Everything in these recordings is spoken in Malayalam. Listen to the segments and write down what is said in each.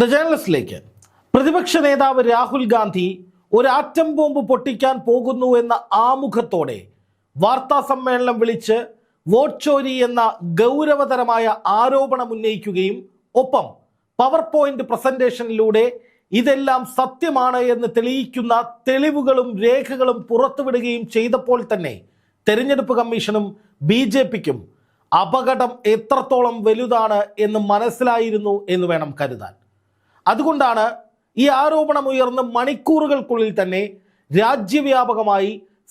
ദ ജേണലിസ്റ്റിലേക്ക്. പ്രതിപക്ഷ നേതാവ് രാഹുൽ ഗാന്ധി ഒരു ആറ്റം ബോംബ് പൊട്ടിക്കാൻ പോകുന്നു എന്ന ആമുഖത്തോടെ വാർത്താ സമ്മേളനം വിളിച്ച് വോട്ട് ചോരി എന്ന ഗൗരവതരമായ ആരോപണം ഉന്നയിക്കുകയും ഒപ്പം പവർ പോയിന്റ് പ്രസന്റേഷനിലൂടെ ഇതെല്ലാം സത്യമാണ് എന്ന് തെളിയിക്കുന്ന തെളിവുകളും രേഖകളും പുറത്തുവിടുകയും ചെയ്തപ്പോൾ തന്നെ തെരഞ്ഞെടുപ്പ് കമ്മീഷനും ബി ജെ പിക്കും അപകടം എത്രത്തോളം വലുതാണ് എന്ന് മനസ്സിലായിരുന്നു എന്ന് വേണം കരുതാൻ. അതുകൊണ്ടാണ് ഈ ആരോപണം ഉയർന്ന് മണിക്കൂറുകൾക്കുള്ളിൽ തന്നെ രാജ്യവ്യാപകമായി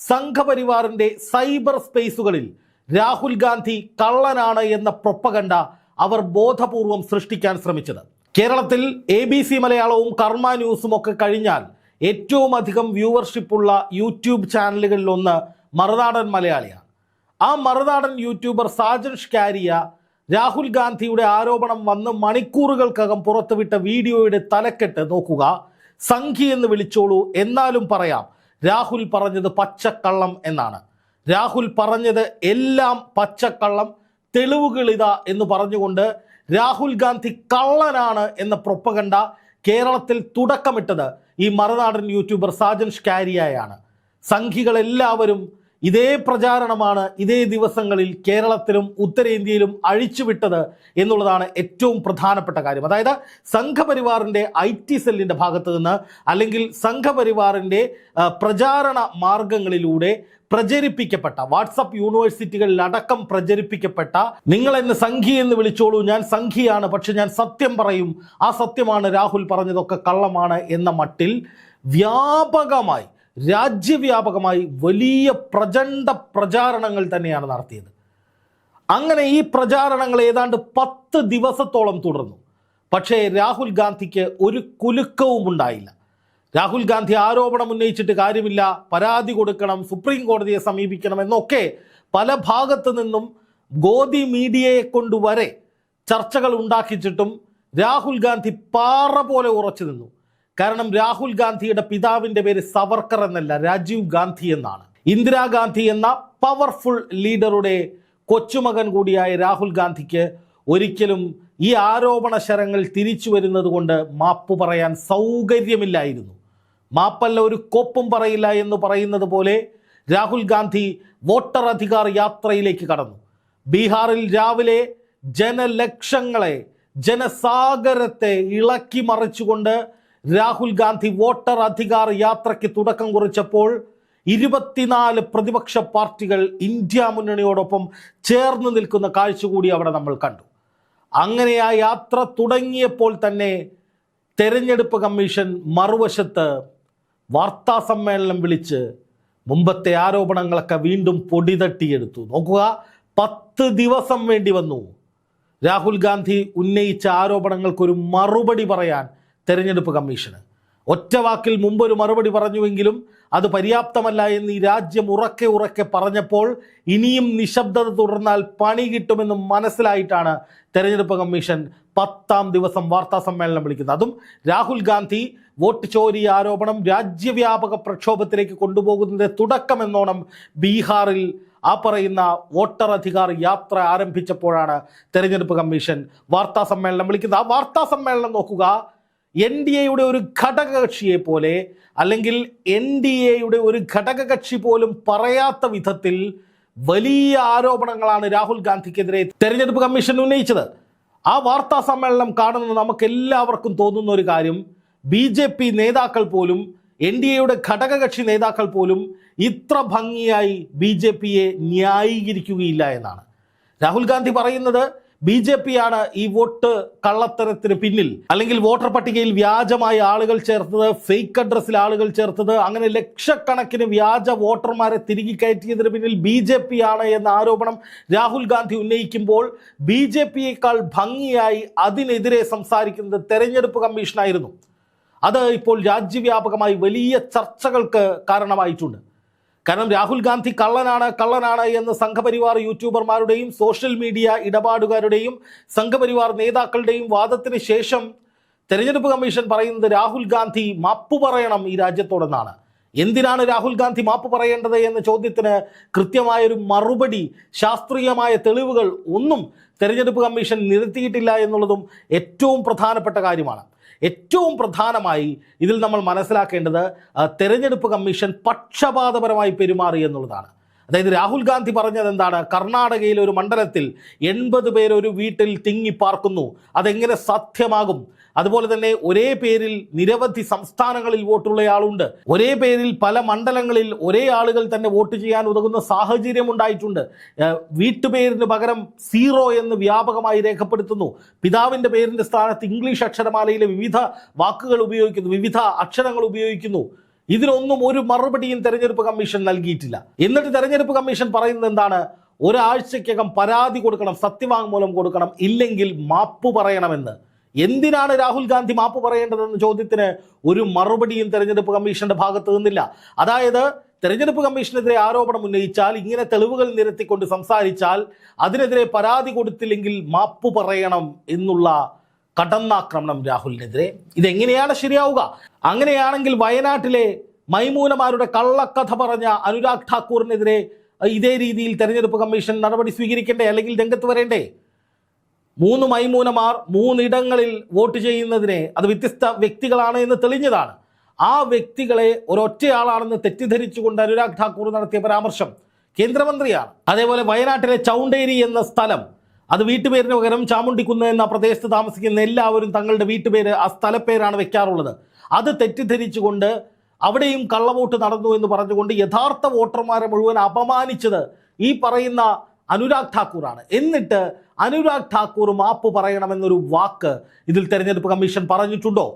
സംഘപരിവാറിന്റെ സൈബർ സ്പേസുകളിൽ രാഹുൽ ഗാന്ധി കള്ളനാണ് എന്ന പ്രൊപ്പകണ്ട അവർ ബോധപൂർവം സൃഷ്ടിക്കാൻ ശ്രമിച്ചത്. കേരളത്തിൽ എ ബി സി മലയാളവും കർമ്മ ന്യൂസും ഒക്കെ കഴിഞ്ഞാൽ ഏറ്റവും അധികം വ്യൂവർഷിപ്പുള്ള യൂട്യൂബ് ചാനലുകളിൽ ഒന്ന് മറുനാടൻ മലയാളിയാണ്. ആ മറുനാടൻ യൂട്യൂബർ സാജൻ ഷ്കാരിയ രാഹുൽ ഗാന്ധിയുടെ ആരോപണം വന്ന് മണിക്കൂറുകൾക്കകം പുറത്തുവിട്ട വീഡിയോയുടെ തലക്കെട്ട് നോക്കുക. സംഖ്യ എന്ന് വിളിച്ചോളൂ. എന്നാലും പറയാം രാഹുൽ പറഞ്ഞത് പച്ചക്കള്ളം എന്നാണ്. രാഹുൽ പറഞ്ഞത് എല്ലാം പച്ചക്കള്ളം തെളിവുകൾ ഇതാ എന്ന് പറഞ്ഞുകൊണ്ട് രാഹുൽ ഗാന്ധി കള്ളനാണ് എന്ന പ്രൊപ്പകണ്ട കേരളത്തിൽ തുടക്കമിട്ടത് ഈ മറുനാടൻ യൂട്യൂബർ സാജൻ ഷ്കാരിയായാണ്. സംഘികളെല്ലാവരും ഇതേ പ്രചാരണമാണ് ഇതേ ദിവസങ്ങളിൽ കേരളത്തിലും ഉത്തരേന്ത്യയിലും അഴിച്ചുവിട്ടത് എന്നുള്ളതാണ് ഏറ്റവും പ്രധാനപ്പെട്ട കാര്യം. അതായത് സംഘപരിവാറിന്റെ ഐ ടി സെല്ലിന്റെ ഭാഗത്ത് നിന്ന് അല്ലെങ്കിൽ സംഘപരിവാറിന്റെ പ്രചാരണ മാർഗങ്ങളിലൂടെ പ്രചരിപ്പിക്കപ്പെട്ട വാട്സപ്പ് യൂണിവേഴ്സിറ്റികളിലടക്കം പ്രചരിപ്പിക്കപ്പെട്ട നിങ്ങൾ എന്നെ സംഘി എന്ന് വിളിച്ചോളൂ ഞാൻ സംഘിയാണ് പക്ഷെ ഞാൻ സത്യം പറയും ആ സത്യമാണ് രാഹുൽ പറഞ്ഞതൊക്കെ കള്ളമാണ് എന്ന മട്ടിൽ വ്യാപകമായി രാജ്യവ്യാപകമായി വലിയ പ്രചണ്ഡ പ്രചാരണങ്ങൾ തന്നെയാണ് നടത്തിയത്. അങ്ങനെ ഈ പ്രചാരണങ്ങൾ ഏതാണ്ട് പത്ത് ദിവസത്തോളം തുടർന്നു. പക്ഷേ രാഹുൽ ഗാന്ധിക്ക് ഒരു കുലുക്കവും ഉണ്ടായില്ല. രാഹുൽ ഗാന്ധി ആരോപണം ഉന്നയിച്ചിട്ട് കാര്യമില്ല. പരാതി കൊടുക്കണം സുപ്രീം കോടതിയെ സമീപിക്കണം എന്നൊക്കെ പല ഭാഗത്തു നിന്നും ഗോദി മീഡിയയെ കൊണ്ടുവരെ ചർച്ചകൾ ഉണ്ടാക്കിച്ചിട്ടും രാഹുൽ ഗാന്ധി പാറ പോലെ ഉറച്ചു നിന്നു. കാരണം രാഹുൽ ഗാന്ധിയുടെ പിതാവിന്റെ പേര് സവർക്കർ എന്നല്ല രാജീവ് ഗാന്ധി എന്നാണ്. ഇന്ദിരാഗാന്ധി എന്ന പവർഫുൾ ലീഡറുടെ കൊച്ചുമകൻ കൂടിയായ രാഹുൽ ഗാന്ധിക്ക് ഒരിക്കലും ഈ ആരോപണ ശരങ്ങൾ തിരിച്ചു വരുന്നത് കൊണ്ട് മാപ്പ് പറയാൻ സൗകര്യമില്ലായിരുന്നു. മാപ്പല്ല ഒരു കോപ്പും പറയില്ല എന്ന് പറയുന്നത് പോലെ രാഹുൽ ഗാന്ധി വോട്ടർ അധികാർ യാത്രയിലേക്ക് കടന്നു. ബീഹാറിൽ രാവിലെ ജനലക്ഷങ്ങളെ ജനസാഗരത്തെ ഇളക്കി മറിച്ചുകൊണ്ട് രാഹുൽ ഗാന്ധി വോട്ടർ അധികാർ യാത്രയ്ക്ക് തുടക്കം കുറിച്ചപ്പോൾ ഇരുപത്തിനാല് പ്രതിപക്ഷ പാർട്ടികൾ ഇന്ത്യ മുന്നണിയോടൊപ്പം ചേർന്ന് നിൽക്കുന്ന കാഴ്ച കൂടി അവിടെ നമ്മൾ കണ്ടു. അങ്ങനെ ആ യാത്ര തുടങ്ങിയപ്പോൾ തന്നെ തെരഞ്ഞെടുപ്പ് കമ്മീഷൻ മറുവശത്ത് വാർത്താ സമ്മേളനം വിളിച്ച് മുമ്പത്തെ ആരോപണങ്ങളൊക്കെ വീണ്ടും പൊടി തട്ടിയെടുത്തു. നോക്കുക പത്ത് ദിവസം വേണ്ടി വന്നു. രാഹുൽ ഗാന്ധി ഉന്നയിച്ച ആരോപണങ്ങൾക്കൊരു മറുപടി പറയാൻ തെരഞ്ഞെടുപ്പ് കമ്മീഷന്. ഒറ്റ വാക്കിൽ മുമ്പൊരു മറുപടി പറഞ്ഞുവെങ്കിലും അത് പര്യാപ്തമല്ല എന്ന് ഈ രാജ്യം ഉറക്കെ ഉറക്കെ പറഞ്ഞപ്പോൾ ഇനിയും നിശബ്ദത തുടർന്നാൽ പണി കിട്ടുമെന്ന് മനസ്സിലായിട്ടാണ് തെരഞ്ഞെടുപ്പ് കമ്മീഷൻ പത്താം ദിവസം വാർത്താ സമ്മേളനം വിളിക്കുന്നത്. അതും രാഹുൽ ഗാന്ധി വോട്ട് ചോരി ആരോപണം രാജ്യവ്യാപക പ്രക്ഷോഭത്തിലേക്ക് കൊണ്ടുപോകുന്നതിന്റെ തുടക്കമെന്നോണം ബീഹാറിൽ ആ പറയുന്ന വോട്ടർ അധികാർ യാത്ര ആരംഭിച്ചപ്പോഴാണ് തെരഞ്ഞെടുപ്പ് കമ്മീഷൻ വാർത്താ സമ്മേളനം വിളിക്കുന്നത്. ആ വാർത്താ സമ്മേളനം നോക്കുക. എൻ ഡി എയുടെ ഒരു ഘടകകക്ഷിയെ പോലെ അല്ലെങ്കിൽ എൻ ഡി എയുടെ ഒരു ഘടകകക്ഷി പോലും പറയാത്ത വിധത്തിൽ വലിയ ആരോപണങ്ങളാണ് രാഹുൽ ഗാന്ധിക്കെതിരെ തെരഞ്ഞെടുപ്പ് കമ്മീഷൻ ഉന്നയിച്ചത്. ആ വാർത്താ സമ്മേളനം കാണുന്ന നമുക്ക് എല്ലാവർക്കും തോന്നുന്ന ഒരു കാര്യം. ബി ജെ പി നേതാക്കൾ പോലും എൻ ഡി എയുടെ ഘടകകക്ഷി നേതാക്കൾ പോലും ഇത്ര ഭംഗിയായി ബി ജെ പിയെ ന്യായീകരിക്കുകയില്ല എന്നാണ്. രാഹുൽ ഗാന്ധി പറയുന്നത് ബി ജെ പി ആണ് ഈ വോട്ട് കള്ളത്തരത്തിന് പിന്നിൽ. അല്ലെങ്കിൽ വോട്ടർ പട്ടികയിൽ വ്യാജമായി ആളുകൾ ചേർത്തത് ഫേക്ക് അഡ്രസ്സിൽ ആളുകൾ ചേർത്തത് അങ്ങനെ ലക്ഷക്കണക്കിന് വ്യാജ വോട്ടർമാരെ തിരികെ കയറ്റിയതിന് പിന്നിൽ ബി ജെ പി ആണ് എന്ന ആരോപണം രാഹുൽ ഗാന്ധി ഉന്നയിക്കുമ്പോൾ ബി ജെ പിയേക്കാൾ ഭംഗിയായി അതിനെതിരെ സംസാരിക്കുന്നത് തെരഞ്ഞെടുപ്പ് കമ്മീഷനായിരുന്നു. അത് ഇപ്പോൾ രാജ്യവ്യാപകമായി വലിയ ചർച്ചകൾക്ക് കാരണമായിട്ടുണ്ട്. കാരണം രാഹുൽ ഗാന്ധി കള്ളനാണ് കള്ളനാണ് എന്ന് സംഘപരിവാർ യൂട്യൂബർമാരുടെയും സോഷ്യൽ മീഡിയ ഇടപാടുകാരുടെയും സംഘപരിവാർ നേതാക്കളുടെയും വാദത്തിന് ശേഷം തെരഞ്ഞെടുപ്പ് കമ്മീഷൻ പറയുന്നത് രാഹുൽ ഗാന്ധി മാപ്പ് പറയണം ഈ രാജ്യത്തോടെന്നാണ്. എന്തിനാണ് രാഹുൽ ഗാന്ധി മാപ്പ് പറയേണ്ടത് എന്ന ചോദ്യത്തിന് കൃത്യമായൊരു മറുപടി ശാസ്ത്രീയമായ തെളിവുകൾ ഒന്നും തെരഞ്ഞെടുപ്പ് കമ്മീഷൻ നിരത്തിയിട്ടില്ല എന്നുള്ളതും ഏറ്റവും പ്രധാനപ്പെട്ട കാര്യമാണ്. ഏറ്റവും പ്രധാനമായി ഇതിൽ നമ്മൾ മനസ്സിലാക്കേണ്ടത് തെരഞ്ഞെടുപ്പ് കമ്മീഷൻ പക്ഷപാതപരമായി പെരുമാറി എന്നുള്ളതാണ്. അതായത് രാഹുൽ ഗാന്ധി പറഞ്ഞത് എന്താണ്? കർണാടകയിലെ ഒരു മണ്ഡലത്തിൽ എൺപത് പേർ ഒരു വീട്ടിൽ തിങ്ങിപ്പാർക്കുന്നു അതെങ്ങനെ സത്യമാകും അതുപോലെ തന്നെ ഒരേ പേരിൽ നിരവധി സംസ്ഥാനങ്ങളിൽ വോട്ടുള്ള ആളുണ്ട് ഒരേ പേരിൽ പല മണ്ഡലങ്ങളിൽ ഒരേ ആളുകൾ തന്നെ വോട്ട് ചെയ്യാൻ ഉതകുന്ന സാഹചര്യം ഉണ്ടായിട്ടുണ്ട്. വീട്ടുപേരിന് പകരം സീറോ എന്ന് വ്യാപകമായി രേഖപ്പെടുത്തുന്നു. പിതാവിന്റെ പേരിന്റെ സ്ഥാനത്ത് ഇംഗ്ലീഷ് അക്ഷരമാലയിലെ വിവിധ വാക്കുകൾ ഉപയോഗിക്കുന്നു. വിവിധ അക്ഷരങ്ങൾ ഉപയോഗിക്കുന്നു. ഇതിനൊന്നും ഒരു മറുപടിയും തെരഞ്ഞെടുപ്പ് കമ്മീഷൻ നൽകിയിട്ടില്ല. എന്നിട്ട് തെരഞ്ഞെടുപ്പ് കമ്മീഷൻ പറയുന്നത് എന്താണ്? ഒരാഴ്ചക്കകം പരാതി കൊടുക്കണം സത്യവാങ്മൂലം കൊടുക്കണം ഇല്ലെങ്കിൽ മാപ്പ് പറയണമെന്ന്. എന്തിനാണ് രാഹുൽ ഗാന്ധി മാപ്പ് പറയേണ്ടതെന്ന ചോദ്യത്തിന് ഒരു മറുപടിയും തെരഞ്ഞെടുപ്പ് കമ്മീഷന്റെ ഭാഗത്ത് നിന്നില്ല. അതായത് തെരഞ്ഞെടുപ്പ് കമ്മീഷനെതിരെ ആരോപണം ഉന്നയിച്ചാൽ ഇങ്ങനെ തെളിവുകൾ നിരത്തിക്കൊണ്ട് സംസാരിച്ചാൽ അതിനെതിരെ പരാതി കൊടുത്തില്ലെങ്കിൽ മാപ്പ് പറയണം എന്നുള്ള കടന്നാക്രമണം രാഹുലിനെതിരെ. ഇതെങ്ങനെയാണ് ശരിയാവുക? അങ്ങനെയാണെങ്കിൽ വയനാട്ടിലെ മൈമൂനമാരുടെ കള്ളക്കഥ പറഞ്ഞ അനുരാഗ് ഠാക്കൂറിനെതിരെ ഇതേ രീതിയിൽ തെരഞ്ഞെടുപ്പ് കമ്മീഷൻ നടപടി സ്വീകരിക്കണ്ടേ? അല്ലെങ്കിൽ രംഗത്ത് വരേണ്ടേ? മൂന്ന് മൈമൂനമാർ മൂന്നിടങ്ങളിൽ വോട്ട് ചെയ്യുന്നതിനെ അത് വ്യത്യസ്ത വ്യക്തികളാണ് എന്ന് തെളിഞ്ഞതാണ്. ആ വ്യക്തികളെ ഒരൊറ്റയാളാണെന്ന് തെറ്റിദ്ധരിച്ചുകൊണ്ട് അനുരാഗ് ഠാക്കൂർ നടത്തിയ പരാമർശം കേന്ദ്രമന്ത്രിയാണ്. അതേപോലെ വയനാട്ടിലെ ചൗണ്ടേരി എന്ന സ്ഥലം അത് വീട്ടുപേരിന് പകരം ചാമുണ്ടിക്കുന്ന് എന്ന പ്രദേശത്ത് താമസിക്കുന്ന എല്ലാവരും തങ്ങളുടെ വീട്ടുപേര് ആ സ്ഥലപ്പേരാണ് വെക്കാറുള്ളത്. അത് തെറ്റിദ്ധരിച്ചുകൊണ്ട് അവിടെയും കള്ളവോട്ട് നടന്നു എന്ന് പറഞ്ഞുകൊണ്ട് യഥാർത്ഥ വോട്ടർമാരെ മുഴുവൻ അപമാനിച്ചത് ഈ പറയുന്ന അനുരാഗ് ഠാക്കൂറാണ്. എന്നിട്ട് അനുരാഗ് ഠാക്കൂർ മാപ്പ് പറയണമെന്നൊരു വാക്ക് ഇതിൽ തെരഞ്ഞെടുപ്പ് കമ്മീഷൻ പറഞ്ഞിട്ടുണ്ടോ?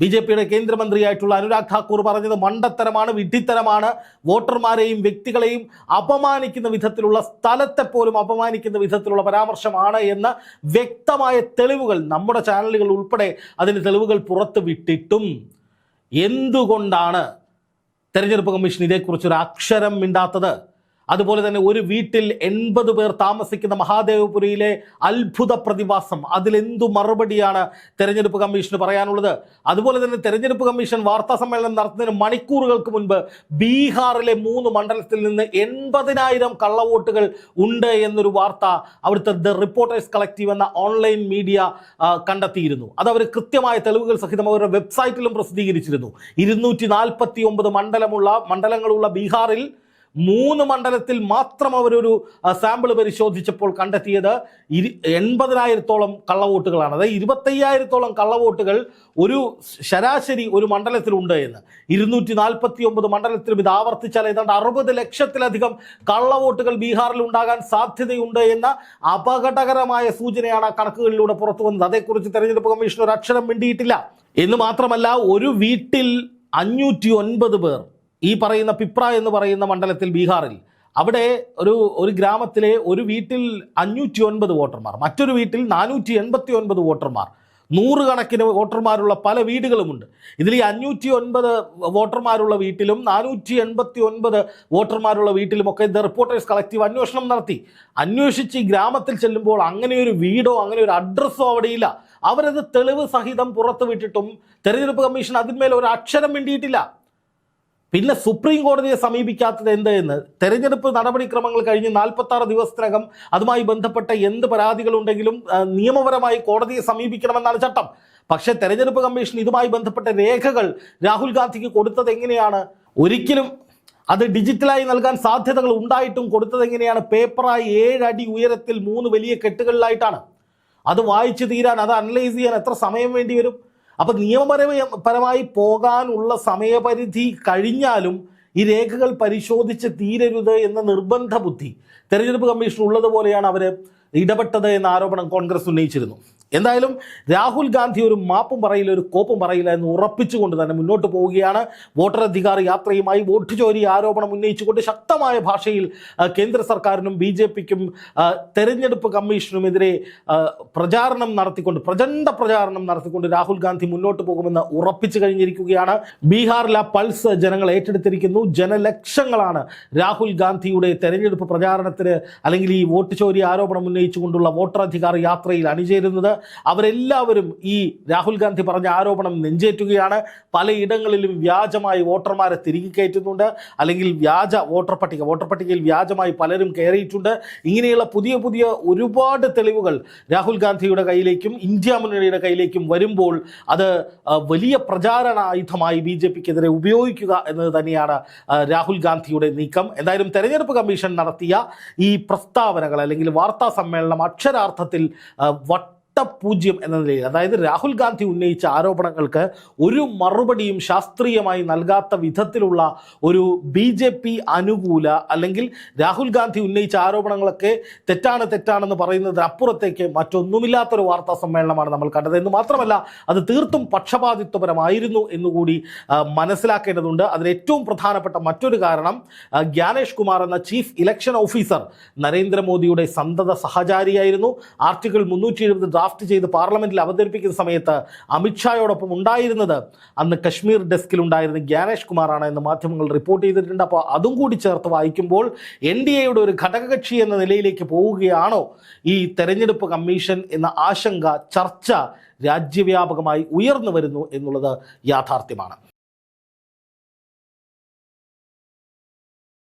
ബി ജെ പിയുടെ കേന്ദ്രമന്ത്രിയായിട്ടുള്ള അനുരാഗ് ഠാക്കൂർ പറഞ്ഞത് മണ്ടത്തരമാണ് വിഡ്ഢിത്തരമാണ്. വോട്ടർമാരെയും വ്യക്തികളെയും അപമാനിക്കുന്ന വിധത്തിലുള്ള സ്ഥലത്തെ പോലും അപമാനിക്കുന്ന വിധത്തിലുള്ള പരാമർശമാണ് എന്ന് വ്യക്തമായ തെളിവുകൾ നമ്മുടെ ചാനലുകൾ ഉൾപ്പെടെ അതിന് തെളിവുകൾ പുറത്തു വിട്ടിട്ടും. എന്തുകൊണ്ടാണ് തെരഞ്ഞെടുപ്പ് കമ്മീഷൻ ഇതേക്കുറിച്ചൊരു അക്ഷരം മിണ്ടാത്തത്? അതുപോലെ തന്നെ ഒരു വീട്ടിൽ എൺപത് പേർ താമസിക്കുന്ന മഹാദേവപുരിയിലെ അത്ഭുത പ്രതിഭാസം. അതിലെന്തു മറുപടിയാണ് തെരഞ്ഞെടുപ്പ് കമ്മീഷന് പറയാനുള്ളത്? അതുപോലെ തന്നെ തെരഞ്ഞെടുപ്പ് കമ്മീഷൻ വാർത്താ സമ്മേളനം നടത്തുന്നതിന് മണിക്കൂറുകൾക്ക് മുൻപ് ബീഹാറിലെ മൂന്ന് മണ്ഡലത്തിൽ നിന്ന് എൺപതിനായിരം കള്ളവോട്ടുകൾ ഉണ്ട് എന്നൊരു വാർത്ത അവിടുത്തെ ദ റിപ്പോർട്ടേഴ്സ് കളക്റ്റീവ് എന്ന ഓൺലൈൻ മീഡിയ കണ്ടെത്തിയിരുന്നു. അത് അവർ കൃത്യമായ തെളിവുകൾ സഹിതം അവരുടെ വെബ്സൈറ്റിലും പ്രസിദ്ധീകരിച്ചിരുന്നു. ഇരുന്നൂറ്റി മണ്ഡലമുള്ള മണ്ഡലങ്ങളുള്ള ബീഹാറിൽ മൂന്ന് മണ്ഡലത്തിൽ മാത്രം അവരൊരു സാമ്പിൾ പരിശോധിച്ചപ്പോൾ കണ്ടെത്തിയത് ഇരു എൺപതിനായിരത്തോളം കള്ളവോട്ടുകളാണ്. അതായത് ഇരുപത്തയ്യായിരത്തോളം കള്ളവോട്ടുകൾ ഒരു ശരാശരി ഒരു മണ്ഡലത്തിലുണ്ട് എന്ന്. ഇരുന്നൂറ്റി നാൽപ്പത്തി ഒമ്പത് മണ്ഡലത്തിലും ഇത് ആവർത്തിച്ചാൽ ഏതാണ്ട് അറുപത് ലക്ഷത്തിലധികം കള്ളവോട്ടുകൾ ബീഹാറിൽ ഉണ്ടാകാൻ സാധ്യതയുണ്ട് എന്ന അപകടകരമായ സൂചനയാണ് ആ കണക്കുകളിലൂടെ പുറത്തു വന്നത്. അതേക്കുറിച്ച് തെരഞ്ഞെടുപ്പ് കമ്മീഷൻ ഒരു അക്ഷരം മിണ്ടിയിട്ടില്ല. എന്ന് മാത്രമല്ല ഒരു വീട്ടിൽ അഞ്ഞൂറ്റി ഒൻപത് പേർ ഈ പറയുന്ന പിപ്ര എന്ന് പറയുന്ന മണ്ഡലത്തിൽ ബീഹാറിൽ അവിടെ ഒരു ഒരു ഗ്രാമത്തിലെ ഒരു വീട്ടിൽ അഞ്ഞൂറ്റി ഒൻപത് വോട്ടർമാർ മറ്റൊരു വീട്ടിൽ നാനൂറ്റി എൺപത്തി ഒൻപത് വോട്ടർമാർ നൂറുകണക്കിന് വോട്ടർമാരുള്ള പല വീടുകളുമുണ്ട്. ഇതിൽ ഈ അഞ്ഞൂറ്റി ഒൻപത് വോട്ടർമാരുള്ള വീട്ടിലും നാനൂറ്റി എൺപത്തി ഒൻപത് വോട്ടർമാരുള്ള വീട്ടിലുമൊക്കെ ദ റിപ്പോർട്ടേഴ്സ് കളക്റ്റീവ് അന്വേഷണം നടത്തി. അന്വേഷിച്ച് ഈ ഗ്രാമത്തിൽ ചെല്ലുമ്പോൾ അങ്ങനെ ഒരു വീടോ അങ്ങനെ ഒരു അഡ്രസ്സോ അവിടെയില്ല. അവരത് തെളിവ് സഹിതം പുറത്തുവിട്ടിട്ടും തെരഞ്ഞെടുപ്പ് കമ്മീഷൻ അതിന്മേൽ ഒരു അക്ഷരം വേണ്ടിയിട്ടില്ല പിന്നെ സുപ്രീം കോടതിയെ സമീപിക്കാത്തത് എന്ത് എന്ന്? തെരഞ്ഞെടുപ്പ് നടപടിക്രമങ്ങൾ കഴിഞ്ഞ് നാൽപ്പത്തി ആറ് ദിവസത്തിനകം അതുമായി ബന്ധപ്പെട്ട എന്ത് പരാതികളുണ്ടെങ്കിലും നിയമപരമായി കോടതിയെ സമീപിക്കണമെന്നാണ് ചട്ടം. പക്ഷേ തെരഞ്ഞെടുപ്പ് കമ്മീഷൻ ഇതുമായി ബന്ധപ്പെട്ട രേഖകൾ രാഹുൽ ഗാന്ധിക്ക് കൊടുത്തത് എങ്ങനെയാണ്? ഒരിക്കലും അത് ഡിജിറ്റലായി നൽകാൻ സാധ്യതകൾ ഉണ്ടായിട്ടും കൊടുത്തത് എങ്ങനെയാണ്? പേപ്പറായി ഏഴടി ഉയരത്തിൽ മൂന്ന് വലിയ കെട്ടുകളിലായിട്ടാണ്. അത് വായിച്ചു തീരാൻ അത് അനലൈസ് ചെയ്യാൻ എത്ര സമയം വേണ്ടി വരും? അപ്പൊ നിയമപരപരമായി പരമായി പോകാനുള്ള സമയപരിധി കഴിഞ്ഞാലും ഈ രേഖകൾ പരിശോധിച്ച് തീരരുത് എന്ന നിർബന്ധ ബുദ്ധി തെരഞ്ഞെടുപ്പ് കമ്മീഷൻ ഉള്ളതുപോലെയാണ് അവർ ഇടപെട്ടത് എന്ന ആരോപണം കോൺഗ്രസ് ഉന്നയിച്ചിരുന്നു. എന്തായാലും രാഹുൽ ഗാന്ധി ഒരു മാപ്പും പറയില്ല ഒരു കോപ്പും പറയില്ല എന്ന് ഉറപ്പിച്ചുകൊണ്ട് തന്നെ മുന്നോട്ട് പോവുകയാണ്. വോട്ടർ അധികാര യാത്രയുമായി വോട്ട് ചോരി ആരോപണം ഉന്നയിച്ചുകൊണ്ട് ശക്തമായ ഭാഷയിൽ കേന്ദ്ര സർക്കാരിനും ബി ജെ പിക്കും തെരഞ്ഞെടുപ്പ് കമ്മീഷനുമെതിരെ പ്രചാരണം നടത്തിക്കൊണ്ട് പ്രചണ്ഡ പ്രചാരണം നടത്തിക്കൊണ്ട് രാഹുൽ ഗാന്ധി മുന്നോട്ട് പോകുമെന്ന് ഉറപ്പിച്ചു കഴിഞ്ഞിരിക്കുകയാണ്. ബീഹാറിലെ പൾസ് ജനങ്ങൾ ഏറ്റെടുത്തിരിക്കുന്നു. ജനലക്ഷങ്ങളാണ് രാഹുൽ ഗാന്ധിയുടെ തെരഞ്ഞെടുപ്പ് പ്രചാരണത്തിന് അല്ലെങ്കിൽ ഈ വോട്ട് ചോരി ആരോപണം ഉന്നയിച്ചുകൊണ്ടുള്ള വോട്ടർ അധികാർ യാത്രയിൽ അണിചേരുന്നത്. അവരെല്ലാവരും ഈ രാഹുൽ ഗാന്ധി പറഞ്ഞ ആരോപണം നെഞ്ചേറ്റുകയാണ്. പലയിടങ്ങളിലും വ്യാജമായി വോട്ടർമാരെ തിരികെ കയറ്റുന്നുണ്ട്. അല്ലെങ്കിൽ വ്യാജ വോട്ടർ പട്ടിക വോട്ടർ പട്ടികയിൽ വ്യാജമായി പലരും കയറിയിട്ടുണ്ട്. ഇങ്ങനെയുള്ള പുതിയ പുതിയ ഒരുപാട് തെളിവുകൾ രാഹുൽ ഗാന്ധിയുടെ കയ്യിലേക്കും ഇന്ത്യ മുന്നണിയുടെ കയ്യിലേക്കും വരുമ്പോൾ അത് വലിയ പ്രചാരണ ആയുധമായി ബി ജെ പിക്കെതിരെ ഉപയോഗിക്കുക എന്നത് തന്നെയാണ് രാഹുൽ ഗാന്ധിയുടെ നീക്കം. എന്തായാലും തെരഞ്ഞെടുപ്പ് കമ്മീഷൻ നടത്തിയ ഈ പ്രസ്താവനകൾ അല്ലെങ്കിൽ വാർത്താ സമ്മേളനം അക്ഷരാർത്ഥത്തിൽ ആ, വട്ടപൂജ്യം എന്ന നിലയിൽ അതായത് രാഹുൽ ഗാന്ധി ഉന്നയിച്ച ആരോപണങ്ങൾക്ക് ഒരു മറുപടിയും ശാസ്ത്രീയമായി നൽകാത്ത വിധത്തിലുള്ള ഒരു ബി ജെ പി അനുകൂല അല്ലെങ്കിൽ രാഹുൽ ഗാന്ധി ഉന്നയിച്ച ആരോപണങ്ങളൊക്കെ തെറ്റാണ് തെറ്റാണെന്ന് പറയുന്നതിനപ്പുറത്തേക്ക് മറ്റൊന്നുമില്ലാത്തൊരു വാർത്താ സമ്മേളനമാണ് നമ്മൾ കണ്ടത്. എന്ന് മാത്രമല്ല അത് തീർത്തും പക്ഷപാതിത്വപരമായിരുന്നു എന്നുകൂടി മനസ്സിലാക്കേണ്ടതുണ്ട്. അതിന് ഏറ്റവും പ്രധാനപ്പെട്ട മറ്റൊരു കാരണം ജ്ഞാനേഷ് കുമാർ എന്ന ചീഫ് ഇലക്ഷൻ ഓഫീസർ നരേന്ദ്രമോദിയുടെ സന്തത സഹചാരിയായിരുന്നു. ആർട്ടിക്കിൾ മുന്നൂറ്റി എഴുപത് ഡ്രാഫ്റ്റ് ചെയ്ത് പാർലമെന്റിൽ അവതരിപ്പിക്കുന്ന സമയത്ത് അമിത്ഷായോടൊപ്പം ഉണ്ടായിരുന്നത് അന്ന് കശ്മീർ ഡെസ്കിൽ ഉണ്ടായിരുന്ന ജ്ഞാനേഷ് കുമാറാണ് എന്ന് മാധ്യമങ്ങൾ റിപ്പോർട്ട് ചെയ്തിട്ടുണ്ട്. അപ്പോൾ അതും കൂടി ചേർത്ത് വായിക്കുമ്പോൾ എൻ ഡി എയുടെ ഒരു ഘടകകക്ഷി എന്ന നിലയിലേക്ക് പോവുകയാണോ ഈ തെരഞ്ഞെടുപ്പ് കമ്മീഷൻ എന്ന ആശങ്ക ചർച്ച രാജ്യവ്യാപകമായി ഉയർന്നു വരുന്നു എന്നുള്ളത് യാഥാർത്ഥ്യമാണ്.